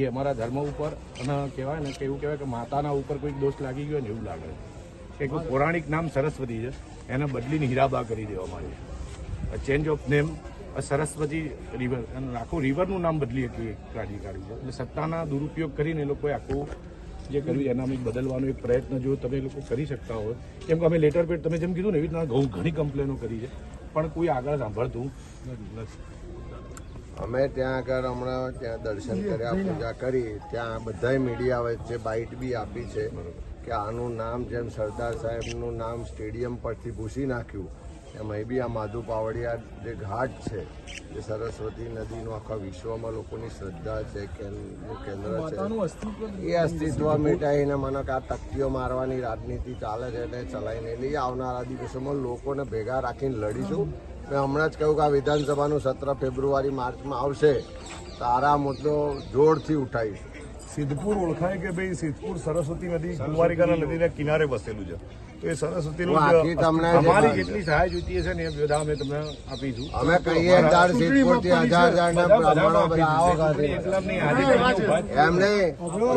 એ અમારા ધર્મ ઉપર અને કહેવાય ને કે એવું કહેવાય કે માતાના ઉપર કોઈક દોષ લાગી ગયો ને એવું લાગે. કે પૌરાણિક નામ સરસ્વતી છે, એને બદલીને હીરાબા કરી દેવામાં આવ્યું change of name Saraswati river આખું રિવરનું નામ બદલી હતી કાઢી કાઢી છે. એટલે સત્તાના દુરુપયોગ કરીને એ લોકોએ આખું જે કર્યું એના અમે બદલવાનો એક પ્રયત્ન જો તમે લોકો કરી શકતા હોય કેમ કે અમે લેટર પેડ તમે જેમ કીધું ને એવી રીતના ઘણી કમ્પ્લેનો કરી છે, પણ કોઈ આગળ સાંભળતું નથી. અમે ત્યાં આગળ હમણાં ત્યાં દર્શન કર્યા પૂજા કરી. ત્યાં બધાય મીડિયા વચ્ચે બાઇટ બી આપી છે કે આનું નામ જેમ સરદાર સાહેબનું નામ સ્ટેડિયમ પરથી ભૂસી નાખ્યું એમ અહીં બી આ માધુ પાવડિયા જે ઘાટ છે જે સરસ્વતી નદીનું આખા વિશ્વમાં લોકોની શ્રદ્ધા છે કેન્દ્ર છે. એ અસ્તિત્વ મેટાઈને મને કે આ તકતીઓ મારવાની રાજનીતિ ચાલે છે એટલે ચલાવીને લઈ આવનારા દિવસોમાં લોકોને ભેગા રાખીને લડીશું. મેં હમણાં જ કહ્યું કે આ વિધાનસભાનું સત્ર ફેબ્રુઆરી માર્ચમાં આવશે. તારા મુદ્દો જોરથી ઉઠાવીશું. સિદ્ધપુર ઓળખાય કે ભાઈ સિદ્ધપુર સરસ્વતી નદી કુંવારિકાના નદીના કિનારે વસેલું છે? તો એ સરસ્વતીનું હું તમને અમારી જેટલી સહાય જોઈતી હશે ને એ બધા અમે તમને આપીશું અમે કહીએ હજાર સિદ્ધપુરથી હજાર હજારના બ્રાહ્મણો બધા આવો ગાંધીનગર. એકલામની હાજરી ઊભા જ એમ નહીં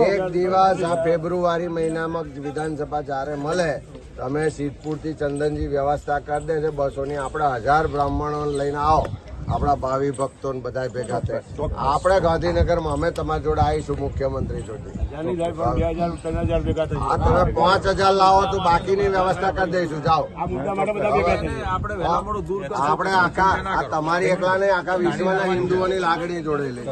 એક દિવસ આ ફેબ્રુઆરી મહિનામાં વિધાનસભા જ્યારે મળે તમે સિદ્ધપુરથી ચંદનજી વ્યવસ્થા કરી દે છે બસોની આપણે હજાર બ્રાહ્મણો લઈને આવો. આપણા ભાવિ ભક્તો બધા ભેગા થાય. આપણે ગાંધીનગરમાં અમે તમારી જોડે આવીશું મુખ્યમંત્રી જોડે. આ તમે પાંચ હજાર લાવો તો બાકીની વ્યવસ્થા કરી દઈશું. જાઓ. આપણે આખા આ તમારી એકલા નહીં આખા વિશ્વના હિન્દુઓની લાગણી જોડેલી